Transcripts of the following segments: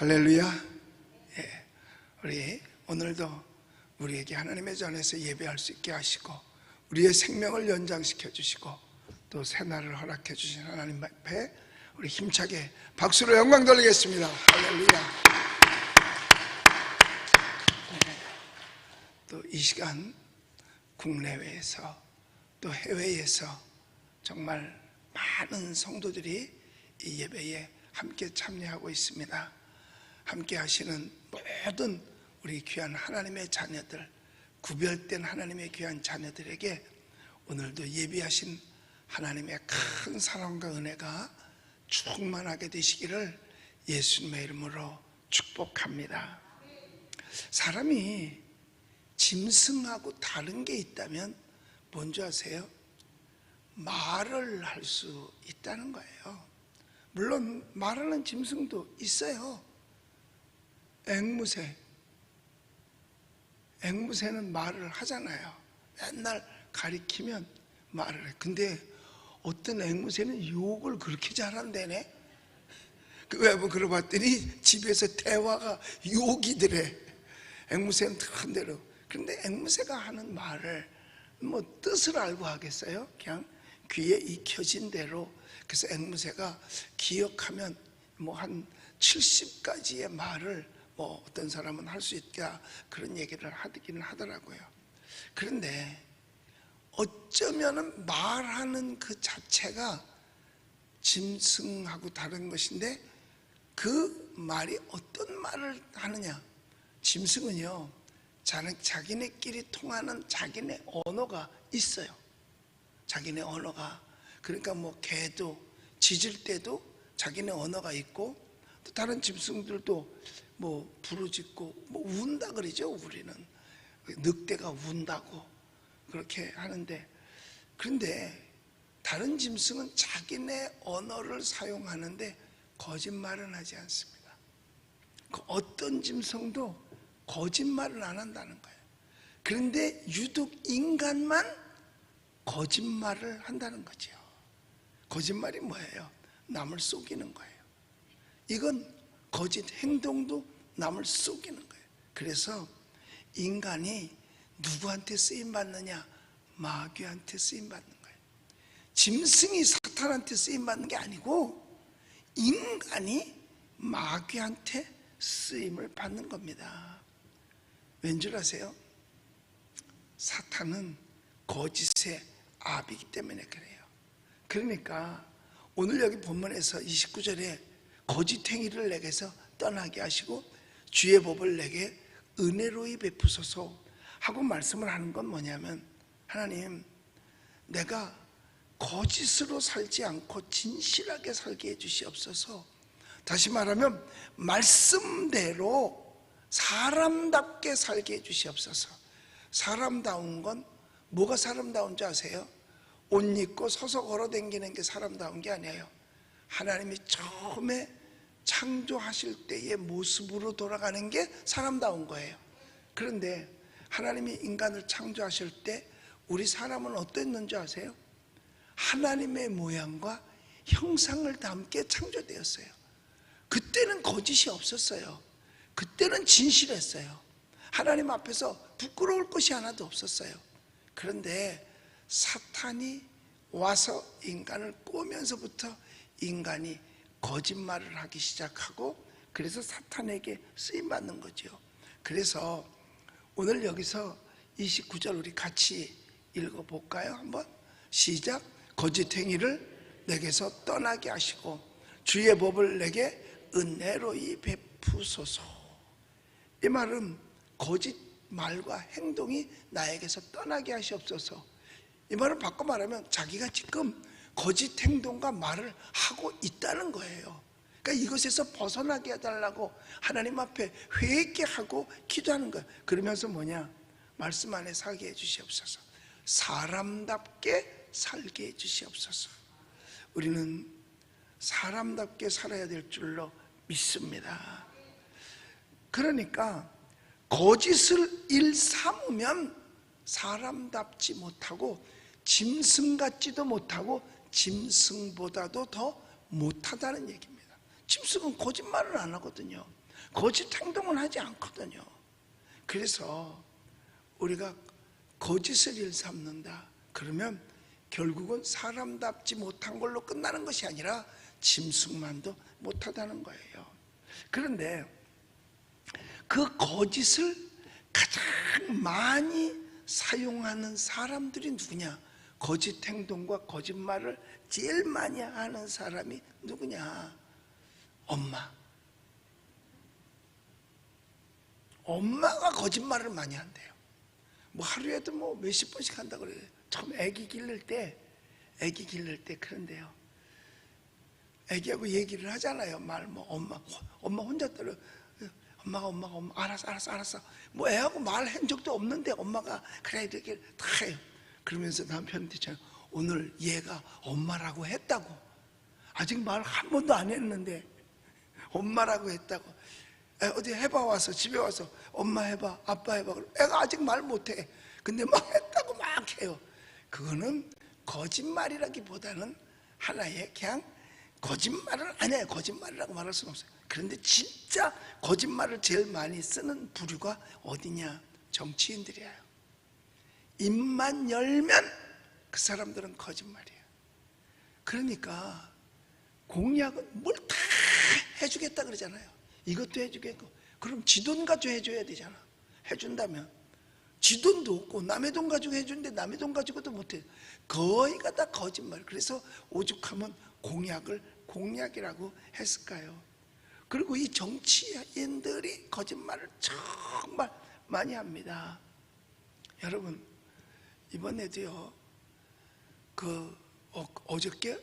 할렐루야. 예. 우리 오늘도 우리에게 하나님의 전에서 예배할 수 있게 하시고 우리의 생명을 연장시켜 주시고 또 새날을 허락해 주신 하나님 앞에 우리 힘차게 박수로 영광 돌리겠습니다. 할렐루야. 또이 시간 국내외에서 또 해외에서 정말 많은 성도들이 이 예배에 함께 참여하고 있습니다. 함께 하시는 모든 우리 귀한 하나님의 자녀들, 구별된 하나님의 귀한 자녀들에게 오늘도 예비하신 하나님의 큰 사랑과 은혜가 충만하게 되시기를 예수님의 이름으로 축복합니다. 사람이 짐승하고 다른 게 있다면 뭔지 아세요? 말을 할 수 있다는 거예요. 물론 말하는 짐승도 있어요. 앵무새. 앵무새는 말을 하잖아요. 맨날 가리키면 말을 해. 근데 어떤 앵무새는 욕을 그렇게 잘한다네. 왜 한번 그러봤더니 집에서 대화가 욕이더래. 앵무새는 큰 대로. 그런데 앵무새가 하는 말을 뭐 뜻을 알고 하겠어요? 그냥 귀에 익혀진 대로. 그래서 앵무새가 기억하면 뭐 한 70가지의 말을 뭐 어떤 사람은 할 수 있다 그런 얘기를 하기는 하더라고요. 그런데 어쩌면은 말하는 그 자체가 짐승하고 다른 것인데 그 말이 어떤 말을 하느냐? 짐승은요, 자기네끼리 통하는 자기네 언어가 있어요. 자기네 언어가 그러니까 뭐 개도 짖을 때도 자기네 언어가 있고 또 다른 짐승들도 뭐 부르짖고 뭐 운다 그러죠 우리는 늑대가 운다고 그렇게 하는데 그런데 다른 짐승은 자기네 언어를 사용하는데 거짓말은 하지 않습니다. 그 어떤 짐승도 거짓말을 안 한다는 거예요. 그런데 유독 인간만 거짓말을 한다는 거죠. 거짓말이 뭐예요? 남을 속이는 거예요. 이건 거짓 행동도 남을 속이는 거예요. 그래서 인간이 누구한테 쓰임 받느냐? 마귀한테 쓰임 받는 거예요. 짐승이 사탄한테 쓰임 받는 게 아니고 인간이 마귀한테 쓰임을 받는 겁니다. 왠 줄 아세요? 사탄은 거짓의 아비기 때문에 그래요. 그러니까 오늘 여기 본문에서 29절에 거짓 행위를 내게서 떠나게 하시고 주의 법을 내게 은혜로이 베푸소서 하고 말씀을 하는 건 뭐냐면 하나님 내가 거짓으로 살지 않고 진실하게 살게 해주시옵소서. 다시 말하면 말씀대로 사람답게 살게 해주시옵소서. 사람다운 건 뭐가 사람다운 줄 아세요? 옷 입고 서서 걸어 다니는 게 사람다운 게 아니에요. 하나님이 처음에 창조하실 때의 모습으로 돌아가는 게 사람다운 거예요. 그런데 하나님이 인간을 창조하실 때 우리 사람은 어땠는지 아세요? 하나님의 모양과 형상을 담게 창조되었어요. 그때는 거짓이 없었어요. 그때는 진실했어요. 하나님 앞에서 부끄러울 것이 하나도 없었어요. 그런데 사탄이 와서 인간을 꼬면서부터 인간이 거짓말을 하기 시작하고 그래서 사탄에게 쓰임 받는 거죠. 그래서 오늘 여기서 29절 우리 같이 읽어 볼까요? 한번 시작. 거짓 행위를 내게서 떠나게 하시고 주의 법을 내게 은혜로이 베푸소서. 이 말은 거짓 말과 행동이 나에게서 떠나게 하시옵소서. 이 말을 바꿔 말하면 자기가 지금 거짓 행동과 말을 하고 있다는 거예요. 그러니까 이것에서 벗어나게 해달라고 하나님 앞에 회개 하고 기도하는 거예요. 그러면서 뭐냐? 말씀 안에 살게 해주시옵소서. 사람답게 살게 해주시옵소서. 우리는 사람답게 살아야 될 줄로 믿습니다. 그러니까 거짓을 일삼으면 사람답지 못하고 짐승 같지도 못하고 짐승보다도 더 못하다는 얘기입니다. 짐승은 거짓말을 안 하거든요. 거짓 행동은 하지 않거든요. 그래서 우리가 거짓을 일삼는다. 그러면 결국은 사람답지 못한 걸로 끝나는 것이 아니라 짐승만도 못하다는 거예요. 그런데 그 거짓을 가장 많이 사용하는 사람들이 누구냐? 거짓 행동과 거짓말을 제일 많이 하는 사람이 누구냐? 엄마. 엄마가 거짓말을 많이 한대요. 뭐 하루에도 뭐 몇십 번씩 한다 그래요. 처음 아기 기를 때, 아기 기를 때 그런데요. 아기하고 얘기를 하잖아요. 말 뭐 엄마, 엄마 혼자 들어. 엄마가 엄마가 엄마 알았어 알았어 알았어. 뭐 애하고 말한 적도 없는데 엄마가 그래 이렇게 다 해요. 그러면서 남편한테 저 오늘 얘가 엄마라고 했다고. 아직 말 한 번도 안 했는데 엄마라고 했다고. 에, 어디 해봐 와서 집에 와서 엄마 해봐 아빠 해봐. 애가 아직 말 못해. 근데 막 했다고 막 해요. 그거는 거짓말이라기보다는 하나의 그냥 거짓말을 안 해요 거짓말이라고 말할 수는 없어요. 그런데 진짜 거짓말을 제일 많이 쓰는 부류가 어디냐? 정치인들이에요 입만 열면 그 사람들은 거짓말이에요 그러니까 공약은 뭘 다 해주겠다 그러잖아요. 이것도 해주겠고. 그럼 지 돈 가지고 해줘야 되잖아. 해준다면. 지 돈도 없고 남의 돈 가지고 해주는데 남의 돈 가지고도 못해. 거의가 다 거짓말. 그래서 오죽하면 공약을 공약이라고 했을까요? 그리고 이 정치인들이 거짓말을 정말 많이 합니다. 여러분, 이번에도요, 그, 어, 어저께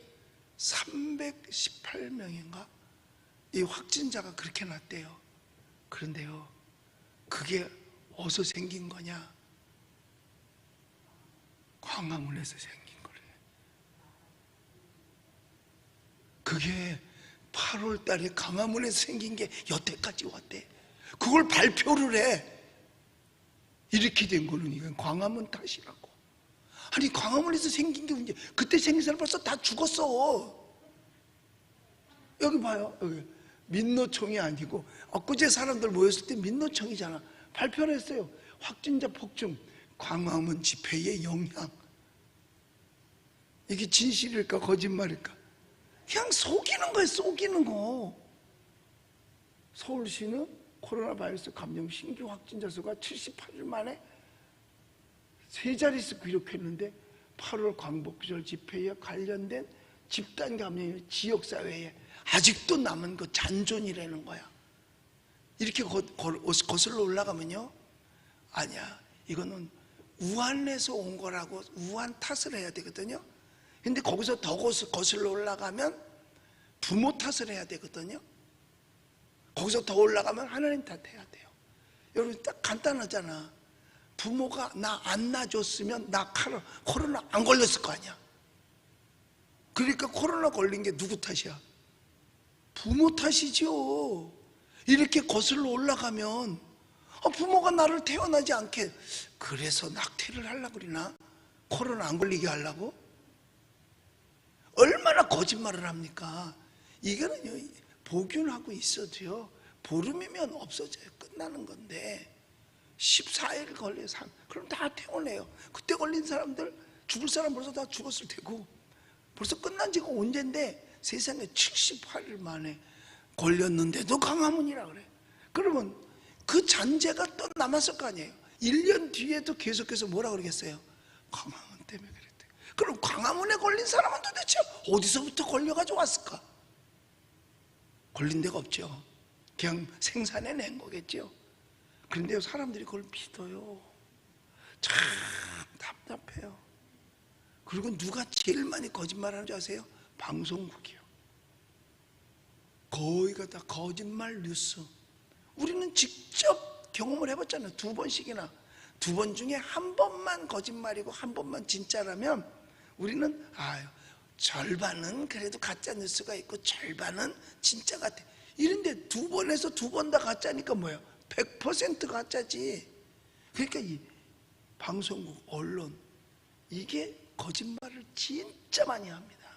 318명인가? 이 확진자가 그렇게 났대요. 그런데요, 그게 어디서 생긴 거냐? 광화문에서 생긴 거래. 그게 8월 달에 광화문에서 생긴 게 여태까지 왔대. 그걸 발표를 해. 이렇게 된 거는 이건 광화문 탓이라고. 아니, 광화문에서 생긴 게 문제. 그때 생긴 사람 벌써 다 죽었어. 여기 봐요. 여기. 민노총이 아니고 엊그제 사람들 모였을 때 민노총이잖아. 발표를 했어요. 확진자 폭증, 광화문 집회의 영향. 이게 진실일까 거짓말일까? 그냥 속이는 거예요. 속이는 거. 서울시는 코로나 바이러스 감염 신규 확진자 수가 78일 만에 세 자릿수 기록했는데 8월 광복절 집회에 관련된 집단 감염이 지역사회에 아직도 남은 그 잔존이라는 거야. 이렇게 거, 거, 거슬러 올라가면요. 아니야. 이거는 우한에서 온 거라고 우한 탓을 해야 되거든요. 근데 거기서 더 거슬러 올라가면 부모 탓을 해야 되거든요. 거기서 더 올라가면 하나님 탓해야 돼요. 여러분 딱 간단하잖아. 부모가 나안 낳아줬으면 나 코로나 안 걸렸을 거 아니야. 그러니까 코로나 걸린 게 누구 탓이야? 부모 탓이죠. 이렇게 거슬러 올라가면 아, 부모가 나를 태어나지 않게 그래서 낙태를 하려고 그러나? 코로나 안 걸리게 하려고? 얼마나 거짓말을 합니까? 이거는 복균하고 있어도요 보름이면 없어져요 끝나는 건데 14일 걸려서 그럼 다 퇴원해요. 그때 걸린 사람들 죽을 사람 벌써 다 죽었을 테고. 벌써 끝난 지가 언젠데 세상에 78일 만에 걸렸는데도 강화문이라 그래. 그러면 그 잔재가 또 남았을 거 아니에요. 1년 뒤에도 계속해서 뭐라 그러겠어요? 광화문 때문에 그랬대. 그럼 광화문에 걸린 사람은 도대체 어디서부터 걸려가지고 왔을까? 걸린 데가 없죠. 그냥 생산해 낸 거겠죠 그런데 사람들이 그걸 믿어요. 참 답답해요. 그리고 누가 제일 많이 거짓말하는 줄 아세요? 방송국이요. 거의가 다 거짓말 뉴스. 우리는 직접 경험을 해봤잖아요. 두 번씩이나. 두 번 중에 한 번만 거짓말이고 한 번만 진짜라면 우리는 아유 절반은 그래도 가짜 뉴스가 있고 절반은 진짜 같아. 이런데 두 번에서 두 번 다 가짜니까 뭐야 100% 가짜지. 그러니까 이 방송국 언론 이게 거짓말을 진짜 많이 합니다.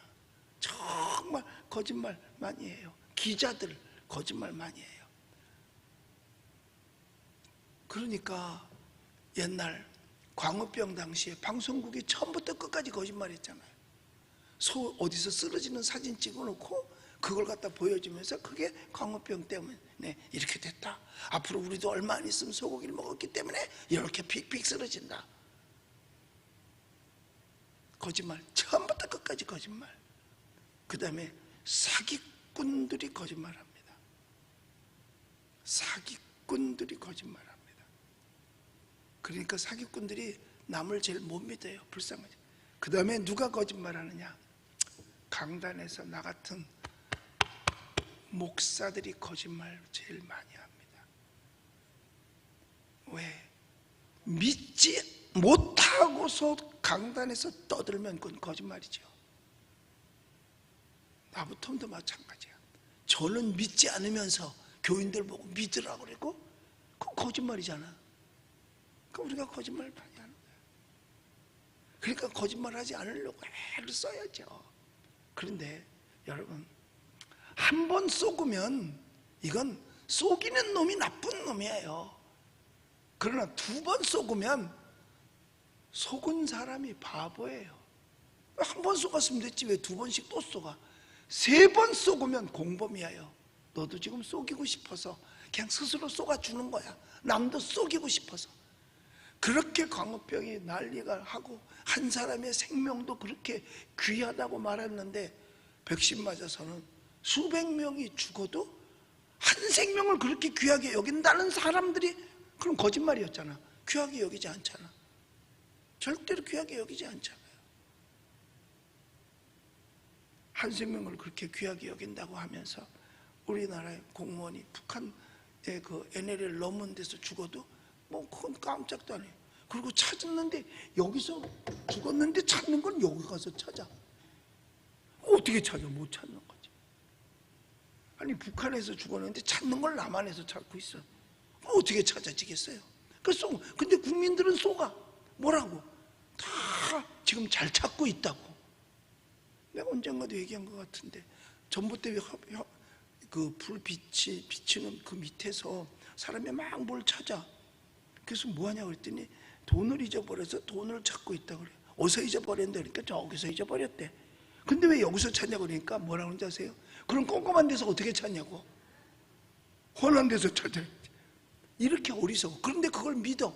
정말 거짓말 많이 해요. 기자들 거짓말 많이 해요. 그러니까 옛날 광우병 당시에 방송국이 처음부터 끝까지 거짓말했잖아요. 소 어디서 쓰러지는 사진 찍어놓고 그걸 갖다 보여주면서 그게 광우병 때문에 이렇게 됐다. 앞으로 우리도 얼마 안 있으면 소고기를 먹었기 때문에 이렇게 픽픽 쓰러진다. 거짓말. 처음부터 끝까지 거짓말. 그 다음에 사기꾼들이 거짓말합니다. 사기꾼들이 거짓말합니다. 그러니까 사기꾼들이 남을 제일 못 믿어요. 불쌍하죠. 그 다음에 누가 거짓말하느냐? 강단에서 나 같은 목사들이 거짓말 제일 많이 합니다. 왜? 믿지 못하고서 강단에서 떠들면 그건 거짓말이죠. 나부터도 마찬가지야. 저는 믿지 않으면서 교인들 보고 믿으라고 그러고 그건 거짓말이잖아. 그 우리가 거짓말 많이 하는 거야. 그러니까 거짓말하지 않으려고 애를 써야죠. 그런데 여러분 한 번 쏘으면 이건 쏘기는 놈이 나쁜 놈이에요. 그러나 두 번 쏘으면 속은 사람이 바보예요. 한 번 쏘았으면 됐지 왜 두 번씩 또 쏘가? 세 번 쏘으면 공범이에요. 너도 지금 쏘기고 싶어서 그냥 스스로 쏘아주는 거야. 남도 쏘기고 싶어서. 그렇게 광우병이 난리가 하고 한 사람의 생명도 그렇게 귀하다고 말했는데 백신 맞아서는 수백 명이 죽어도 한 생명을 그렇게 귀하게 여긴다는 사람들이 그럼 거짓말이었잖아. 귀하게 여기지 않잖아. 절대로 귀하게 여기지 않잖아요. 한 생명을 그렇게 귀하게 여긴다고 하면서 우리나라의 공무원이 북한의 그 NLL 넘은 데서 죽어도 뭐 그건 깜짝도 안 해요. 그리고 찾았는데 여기서 죽었는데 찾는 건 여기 가서 찾아. 어떻게 찾아? 못 찾는 거지. 아니 북한에서 죽었는데 찾는 걸 남한에서 찾고 있어. 어떻게 찾아지겠어요? 그래서 근데 국민들은 쏘가 뭐라고? 다 지금 잘 찾고 있다고. 내가 언젠가도 얘기한 것 같은데 전봇대 그 불빛이 비치는 그 밑에서 사람이 막 뭘 찾아. 그래서 뭐하냐 그랬더니 돈을 잊어버려서 돈을 찾고 있다 그래. 어디서 잊어버렸는데 그러니까 저기서 잊어버렸대. 근데 왜 여기서 찾냐 그러니까 뭐라고 하는지 아세요? 그럼 꼼꼼한 데서 어떻게 찾냐고. 훤한 데서 찾아. 이렇게 어리석어. 그런데 그걸 믿어.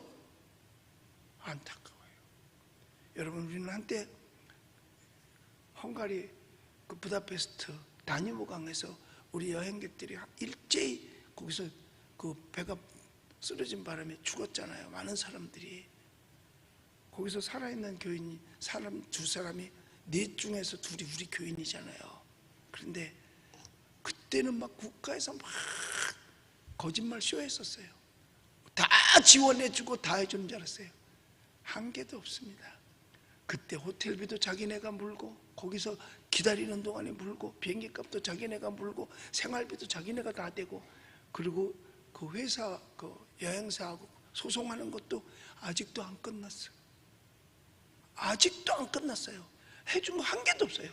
안타까워요. 여러분 우리는 한때 헝가리 그 부다페스트 다니모강에서 우리 여행객들이 일제히 거기서 그 배가 쓰러진 바람에 죽었잖아요. 많은 사람들이 거기서 살아있는 교인이 사람 두 사람이 넷 중에서 둘이 우리 교인이잖아요. 그런데 그때는 막 국가에서 막 거짓말 쇼했었어요. 다 지원해주고 다 해주는 줄 알았어요. 한 개도 없습니다. 그때 호텔비도 자기네가 물고 거기서 기다리는 동안에 물고 비행기 값도 자기네가 물고 생활비도 자기네가 다 대고 그리고 그 회사 그 여행사하고 소송하는 것도 아직도 안 끝났어요. 아직도 안 끝났어요. 해준 거 한 개도 없어요.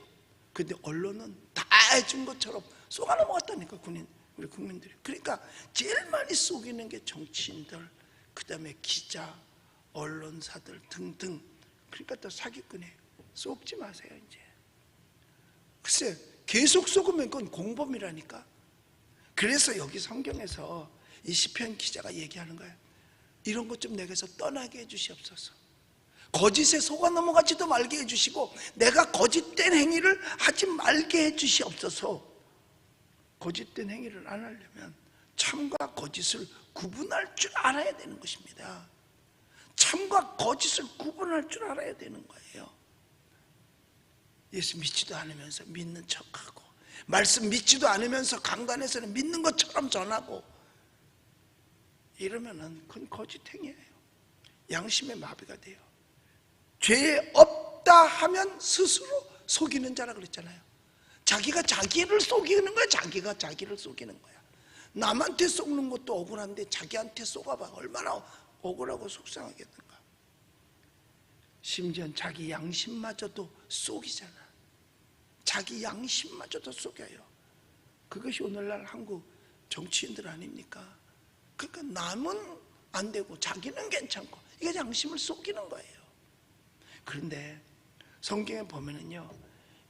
근데 언론은 다 해준 것처럼 쏘아 넘어갔다니까 군인 우리 국민들이. 그러니까 제일 많이 속이는 게 정치인들, 그 다음에 기자, 언론사들 등등. 그러니까 또 사기꾼이에요. 쏘지 마세요 이제. 글쎄 계속 속으면 그건 공범이라니까. 그래서 여기 성경에서 이 시편 기자가 얘기하는 거예요. 이런 것 좀 내게서 떠나게 해주시옵소서. 거짓에 속아 넘어가지도 말게 해주시고 내가 거짓된 행위를 하지 말게 해주시옵소서. 거짓된 행위를 안 하려면 참과 거짓을 구분할 줄 알아야 되는 것입니다. 참과 거짓을 구분할 줄 알아야 되는 거예요. 예수 믿지도 않으면서 믿는 척하고 말씀 믿지도 않으면서 강단에서는 믿는 것처럼 전하고 이러면 은 그건 거짓 행위예요. 양심의 마비가 돼요. 죄 없다 하면 스스로 속이는 자라 그랬잖아요. 자기가 자기를 속이는 거야. 자기가 자기를 속이는 거야. 남한테 속는 것도 억울한데 자기한테 속아봐. 얼마나 억울하고 속상하겠는가. 심지어 자기 양심마저도 속이잖아. 자기 양심마저도 속여요. 그것이 오늘날 한국 정치인들 아닙니까? 그러니까 남은 안 되고 자기는 괜찮고 이게 양심을 속이는 거예요. 그런데 성경에 보면은요,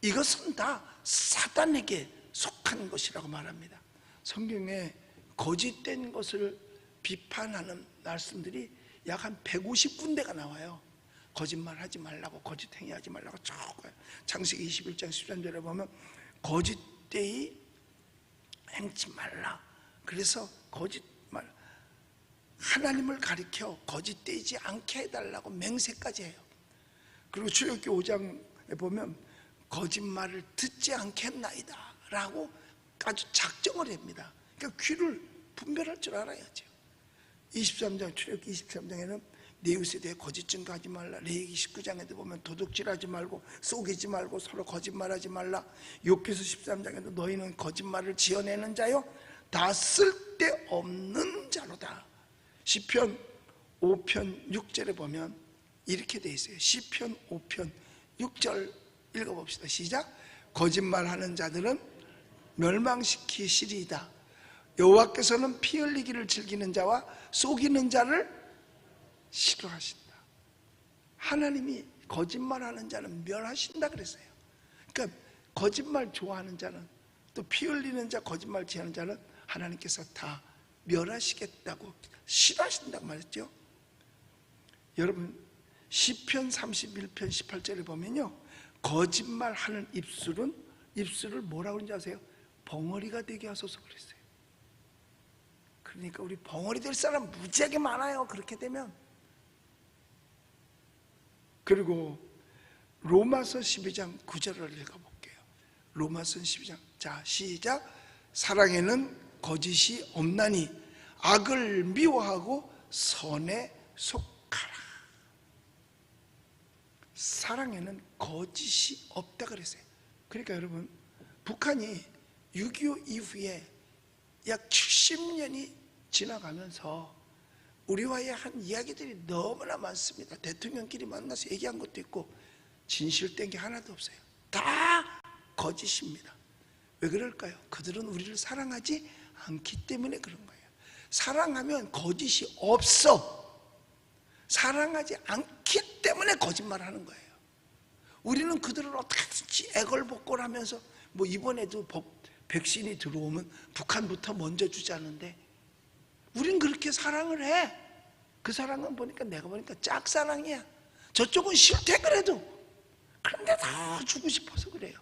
이것은 다 사단에게 속한 것이라고 말합니다. 성경에 거짓된 것을 비판하는 말씀들이 약 한 150군데가 나와요. 거짓말 하지 말라고, 거짓 행위하지 말라고 쭉. 창세기 21장 13절에 보면 거짓되이 행치 말라. 그래서 거짓말 하나님을 가리켜 거짓되지 않게 해달라고 맹세까지 해요. 그리고 출애굽기 5장에 보면 거짓말을 듣지 않겠나이다 라고 아주 작정을 합니다. 그러니까 귀를 분별할 줄 알아야죠. 23장 출애굽기 23장에는 내 이웃에 대해 거짓 증거하지 말라. 레위기 19장에도 보면 도둑질하지 말고 속이지 말고 서로 거짓말하지 말라. 욥기서 13장에도 너희는 거짓말을 지어내는 자요 다 쓸데없는 자로다. 시편 5편 6절에 보면 이렇게 돼 있어요. 시편 5편 6절 읽어봅시다. 시작. 거짓말하는 자들은 멸망시키시리이다. 여호와께서는 피 흘리기를 즐기는 자와 속이는 자를 싫어하신다. 하나님이 거짓말하는 자는 멸하신다 그랬어요. 그러니까 거짓말 좋아하는 자는 또 피 흘리는 자, 거짓말 지하는 자는 하나님께서 다 멸하시겠다고 싫어하신다고 말했죠. 여러분 시편 31편 18절에 보면요. 거짓말하는 입술은 입술을 뭐라고 그러는지 아세요? 벙어리가 되게 하소서 그랬어요. 그러니까 우리 벙어리 될 사람 무지하게 많아요. 그렇게 되면 그리고 로마서 12장 9절을 읽어볼게요. 로마서 12장 자 시작 사랑에는 거짓이 없나니 악을 미워하고 선에 속하라. 사랑에는 거짓이 없다 그랬어요. 그러니까 여러분 북한이 6.25 이후에 약 70년이 지나가면서 우리와의 한 이야기들이 너무나 많습니다. 대통령끼리 만나서 얘기한 것도 있고 진실된 게 하나도 없어요. 다 거짓입니다. 왜 그럴까요? 그들은 우리를 사랑하지 않기 때문에 그런 거예요. 사랑하면 거짓이 없어. 사랑하지 않기 때문에 거짓말하는 거예요. 우리는 그들을 어떻게든지 애걸복걸하면서 뭐 이번에도 법 백신이 들어오면 북한부터 먼저 주자는데 우린 그렇게 사랑을 해. 그 사랑은 보니까 내가 보니까 짝사랑이야. 저쪽은 싫대 그래도. 그런데 다 주고 싶어서 그래요.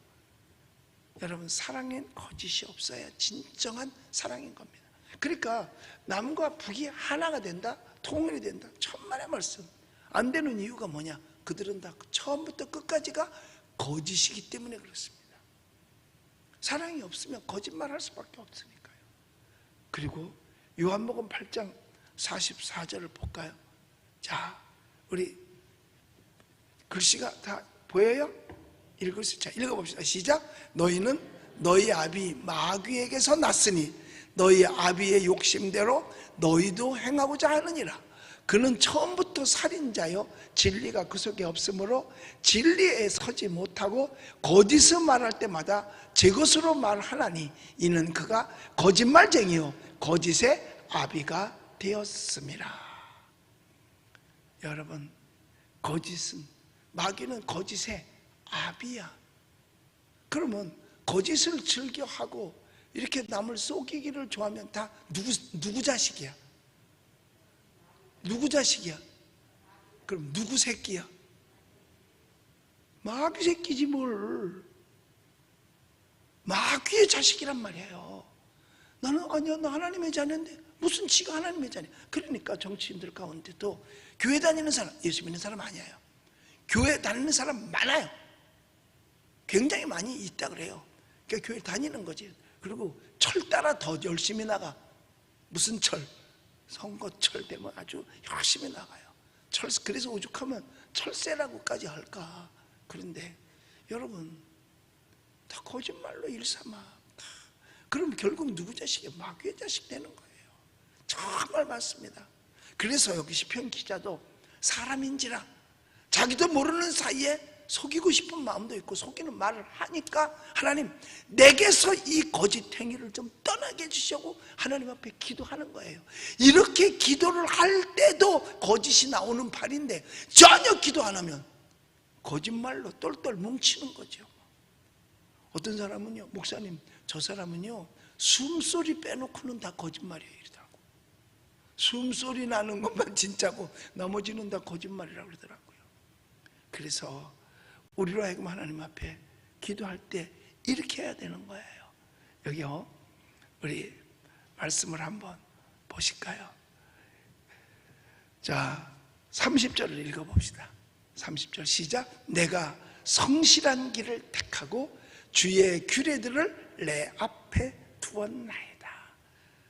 여러분 사랑엔 거짓이 없어야 진정한 사랑인 겁니다. 그러니까 남과 북이 하나가 된다, 통일이 된다. 천만의 말씀. 안 되는 이유가 뭐냐? 그들은 다 처음부터 끝까지가 거짓이기 때문에 그렇습니다. 사랑이 없으면 거짓말할 수밖에 없으니까요. 그리고 요한복음 8장 44절을 볼까요? 자, 우리 글씨가 다 보여요? 읽을 수, 자, 읽어봅시다. 시작. 너희는 너희 아비 마귀에게서 났으니 너희 아비의 욕심대로 너희도 행하고자 하느니라. 그는 처음부터 살인자요 진리가 그 속에 없으므로 진리에 서지 못하고 거짓을 말할 때마다 제 것으로 말하나니 이는 그가 거짓말쟁이요 거짓의 아비가 되었습니다. 여러분 거짓은 마귀는 거짓의 아비야. 그러면 거짓을 즐겨하고 이렇게 남을 속이기를 좋아하면 다 누구 누구 자식이야? 누구 자식이야? 그럼 누구 새끼야? 마귀 새끼지 뭘. 마귀의 자식이란 말이에요. 나는 아니야, 나 하나님의 자녀인데 무슨 지가 하나님의 자녀? 그러니까 정치인들 가운데도 교회 다니는 사람, 예수 믿는 사람 아니에요. 교회 다니는 사람 많아요. 굉장히 많이 있다 그래요. 그러니까 교회 다니는 거지. 그리고 철 따라 더 열심히 나가. 무슨 철? 선거철 되면 아주 열심히 나가요. 철 그래서 오죽하면 철새라고까지 할까? 그런데 여러분 다 거짓말로 일삼아. 다. 그럼 결국 누구 자식이 마귀의 자식 되는 거예요. 정말 많습니다. 그래서 여기 시편 기자도 사람인지라 자기도 모르는 사이에 속이고 싶은 마음도 있고 속이는 말을 하니까 하나님 내게서 이 거짓 행위를 좀 떠나 편하게 해주시고 하나님 앞에 기도하는 거예요. 이렇게 기도를 할 때도 거짓이 나오는 팔인데 전혀 기도 안 하면 거짓말로 똘똘 뭉치는 거죠. 어떤 사람은요, 목사님, 저 사람은요, 숨소리 빼놓고는 다 거짓말이에요. 이러더라고. 숨소리 나는 것만 진짜고 나머지는 다 거짓말이라고 그러더라고요. 그래서 우리로 하여금 하나님 앞에 기도할 때 이렇게 해야 되는 거예요. 여기요, 우리 말씀을 한번 보실까요? 자, 30절을 읽어봅시다. 30절 시작. 내가 성실한 길을 택하고 주의 규례들을 내 앞에 두었나이다.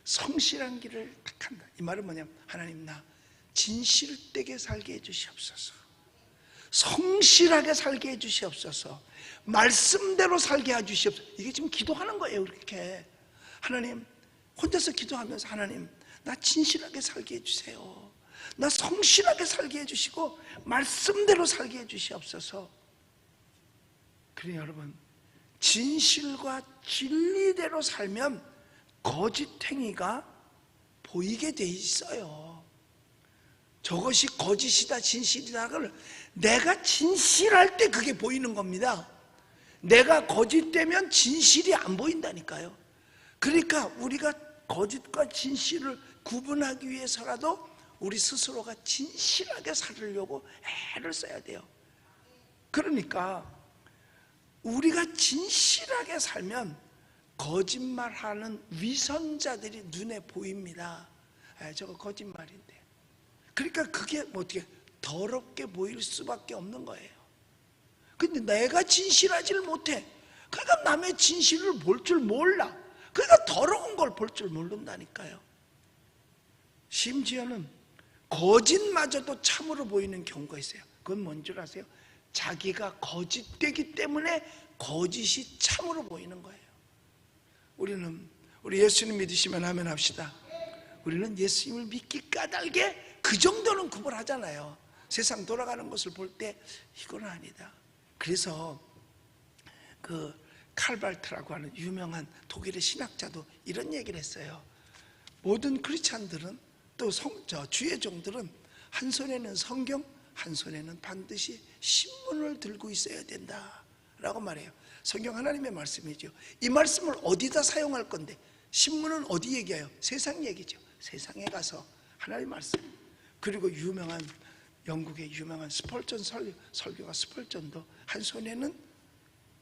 성실한 길을 택한다. 이 말은 뭐냐면 하나님 나 진실되게 살게 해주시옵소서. 성실하게 살게 해주시옵소서. 말씀대로 살게 해주시옵소서. 이게 지금 기도하는 거예요. 이렇게 하나님 혼자서 기도하면서 하나님 나 진실하게 살게 해주세요. 나 성실하게 살게 해주시고 말씀대로 살게 해주시옵소서. 그래 여러분 진실과 진리대로 살면 거짓행위가 보이게 돼 있어요. 저것이 거짓이다 진실이다를 내가 진실할 때 그게 보이는 겁니다. 내가 거짓되면 진실이 안 보인다니까요. 그러니까 우리가 거짓과 진실을 구분하기 위해서라도 우리 스스로가 진실하게 살으려고 애를 써야 돼요. 그러니까 우리가 진실하게 살면 거짓말하는 위선자들이 눈에 보입니다. 아, 저거 거짓말인데. 그러니까 그게 뭐 어떻게 더럽게 보일 수밖에 없는 거예요. 근데 내가 진실하지를 못해. 그러니까 남의 진실을 볼 줄 몰라. 그러니까 더러운 걸 볼 줄 모른다니까요. 심지어는 거짓마저도 참으로 보이는 경우가 있어요. 그건 뭔 줄 아세요? 자기가 거짓되기 때문에 거짓이 참으로 보이는 거예요. 우리는 우리 예수님 믿으시면 하면 합시다. 우리는 예수님을 믿기 까닭에 그 정도는 구분하잖아요. 세상 돌아가는 것을 볼 때 이건 아니다. 그래서 그 칼발트라고 하는 유명한 독일의 신학자도 이런 얘기를 했어요. 모든 크리스찬들은 또 성, 저 주의 종들은 한 손에는 성경, 한 손에는 반드시 신문을 들고 있어야 된다 라고 말해요. 성경 하나님의 말씀이죠. 이 말씀을 어디다 사용할 건데 신문은 어디 얘기해요? 세상 얘기죠. 세상에 가서 하나님 말씀. 그리고 유명한 영국의 유명한 스펄전 설교, 설교가 스펄전도 한 손에는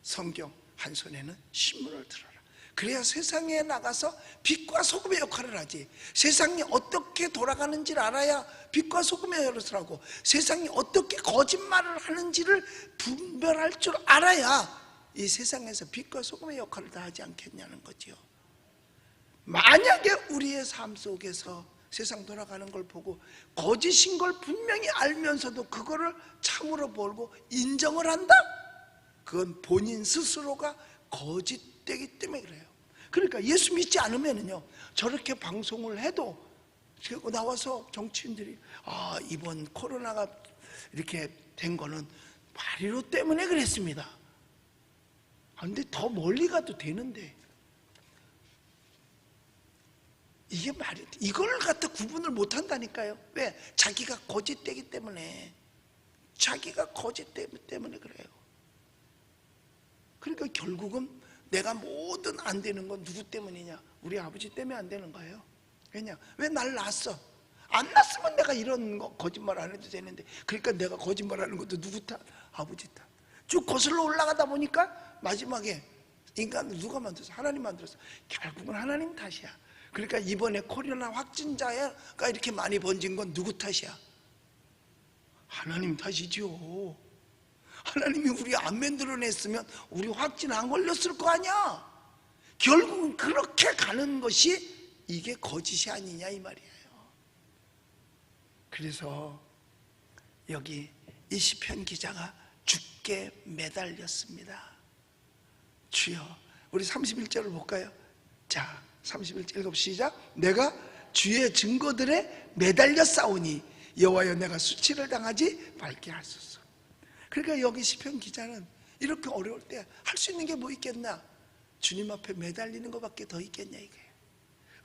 성경, 한 손에는 신문을 들어라. 그래야 세상에 나가서 빛과 소금의 역할을 하지. 세상이 어떻게 돌아가는지를 알아야 빛과 소금의 역할을 하고 세상이 어떻게 거짓말을 하는지를 분별할 줄 알아야 이 세상에서 빛과 소금의 역할을 다 하지 않겠냐는 거지요. 만약에 우리의 삶 속에서 세상 돌아가는 걸 보고 거짓인 걸 분명히 알면서도 그거를 참으로 보고 인정을 한다? 그건 본인 스스로가 거짓되기 때문에 그래요. 그러니까 예수 믿지 않으면은요, 저렇게 방송을 해도 그리고 나와서 정치인들이 아, 이번 코로나가 이렇게 된 거는 마리로 때문에 그랬습니다. 아, 근데 더 멀리 가도 되는데 이게 말이 돼. 이걸 갖다 구분을 못 한다니까요. 왜? 자기가 거짓되기 때문에 자기가 거짓되기 때문에 그래요. 그러니까 결국은 내가 뭐든 안 되는 건 누구 때문이냐? 우리 아버지 때문에 안 되는 거예요. 왜냐? 왜 날 낳았어? 안 낳았으면 내가 이런 거 거짓말 안 해도 되는데 그러니까 내가 거짓말하는 것도 누구 탓? 아버지 탓. 쭉 거슬러 올라가다 보니까 마지막에 인간을 누가 만들었어? 하나님 만들었어. 결국은 하나님 탓이야. 그러니까 이번에 코로나 확진자가 이렇게 많이 번진 건 누구 탓이야? 하나님 탓이지요. 하나님이 우리 안 만들어냈으면 우리 확진 안 걸렸을 거 아니야. 결국은 그렇게 가는 것이 이게 거짓이 아니냐 이 말이에요. 그래서 여기 이 시편 기자가 죽게 매달렸습니다. 주여, 우리 31절을 볼까요? 자, 31절 읽어 시작. 내가 주의 증거들에 매달려 싸우니 여호와여 내가 수치를 당하지 말게 하소서. 그러니까 여기 시편 기자는 이렇게 어려울 때 할 수 있는 게 뭐 있겠나? 주님 앞에 매달리는 것밖에 더 있겠냐 이게.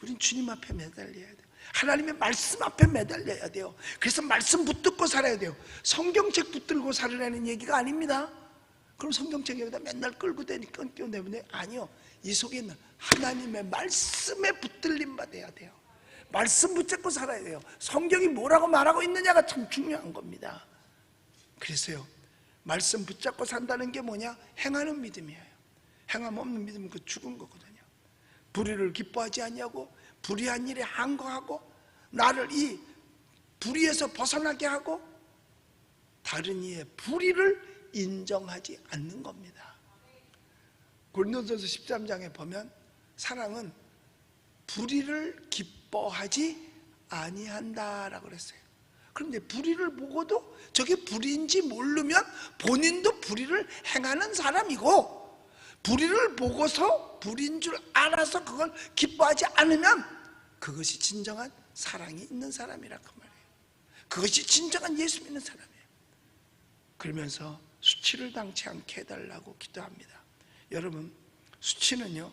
우린 주님 앞에 매달려야 돼요. 하나님의 말씀 앞에 매달려야 돼요. 그래서 말씀 붙들고 살아야 돼요. 성경책 붙들고 살으라는 얘기가 아닙니다. 그럼 성경책 여기다 맨날 끌고 다니까 끼워내면 아니요. 이 속에 있는 하나님의 말씀에 붙들림 받아야 돼요. 말씀 붙잡고 살아야 돼요. 성경이 뭐라고 말하고 있느냐가 참 중요한 겁니다. 그래서요. 말씀 붙잡고 산다는 게 뭐냐? 행하는 믿음이에요. 행함 없는 믿음은 그 죽은 거거든요. 불의를 기뻐하지 않냐고 불의한 일에 항거하고 나를 이 불의에서 벗어나게 하고 다른 이의 불의를 인정하지 않는 겁니다. 고린도전서 13장에 보면 사랑은 불의를 기뻐하지 아니한다라고 그랬어요. 그런데 불의를 보고도 저게 불의인지 모르면 본인도 불의를 행하는 사람이고 불의를 보고서 불의인 줄 알아서 그걸 기뻐하지 않으면 그것이 진정한 사랑이 있는 사람이라 그 말이에요. 그것이 진정한 예수 믿는 사람이에요. 그러면서 수치를 당치 않게 해달라고 기도합니다. 여러분 수치는요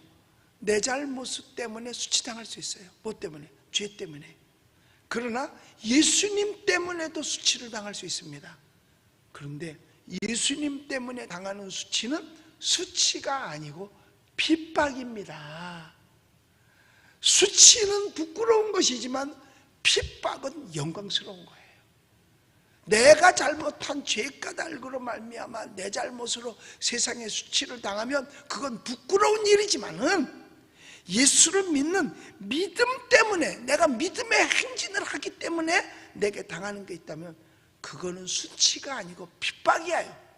내 잘못 때문에 수치당할 수 있어요. 뭐 때문에? 죄 때문에. 그러나 예수님 때문에도 수치를 당할 수 있습니다. 그런데 예수님 때문에 당하는 수치는 수치가 아니고 핍박입니다. 수치는 부끄러운 것이지만 핍박은 영광스러운 거예요. 내가 잘못한 죄 까닭으로 말미암아 내 잘못으로 세상에 수치를 당하면 그건 부끄러운 일이지만은 예수를 믿는 믿음 때문에 내가 믿음의 행진을 하기 때문에 내게 당하는 게 있다면 그거는 수치가 아니고 핍박이에요.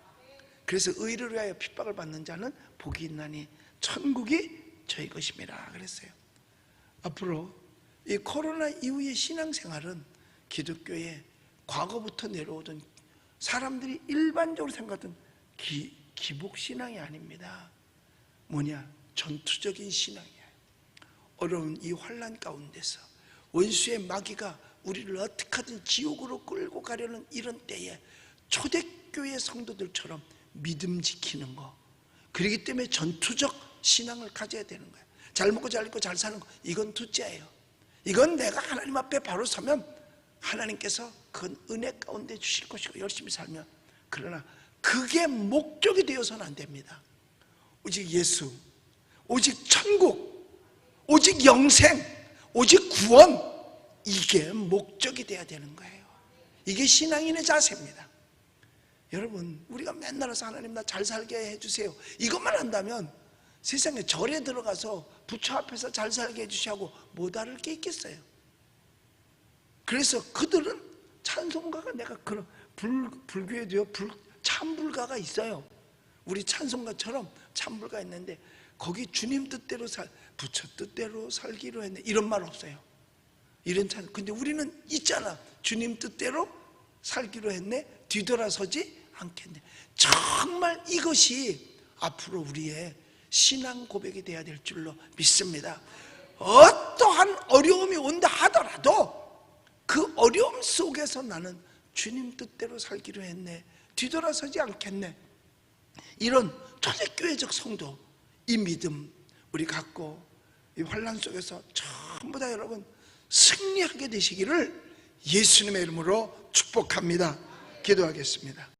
그래서 의를 위하여 핍박을 받는 자는 복이 있나니 천국이 저희 것임이라 그랬어요. 앞으로 이 코로나 이후의 신앙생활은 기독교에 과거부터 내려오던 사람들이 일반적으로 생각하던 기, 기복신앙이 아닙니다. 뭐냐? 전투적인 신앙이에요. 어려운 이 환란 가운데서 원수의 마귀가 우리를 어떻게 하든 지옥으로 끌고 가려는 이런 때에 초대교회 성도들처럼 믿음 지키는 거 그렇기 때문에 전투적 신앙을 가져야 되는 거예요 잘 먹고 잘 입고 잘 사는 거 이건 둘째예요 이건 내가 하나님 앞에 바로 서면 하나님께서 그건 은혜 가운데 주실 것이고 열심히 살면 그러나 그게 목적이 되어서는 안 됩니다. 오직 예수 오직 천국 오직 영생 오직 구원 이게 목적이 돼야 되는 거예요. 이게 신앙인의 자세입니다. 여러분 우리가 맨날 와서 하나님 나 잘 살게 해주세요. 이것만 한다면 세상에 절에 들어가서 부처 앞에서 잘 살게 해주시고 못 다를 게 있겠어요 그래서 그들은 찬송가가 내가 그런 불, 불교에도요 불, 참불가가 있어요. 우리 찬송가처럼 참불가 있는데 거기 주님 뜻대로 살 부처 뜻대로 살기로 했네. 이런 말 없어요. 이런 찬 근데 우리는 있잖아. 주님 뜻대로 살기로 했네. 뒤돌아서지 않겠네. 정말 이것이 앞으로 우리의 신앙 고백이 되어야 될 줄로 믿습니다. 어떠한 어려움이 온다 하더라도 그 어려움 속에서 나는 주님 뜻대로 살기로 했네. 뒤돌아서지 않겠네. 이런 초대교회적 성도 이 믿음 우리 갖고 이 환란 속에서 전부 다 여러분 승리하게 되시기를 예수님의 이름으로 축복합니다. 기도하겠습니다.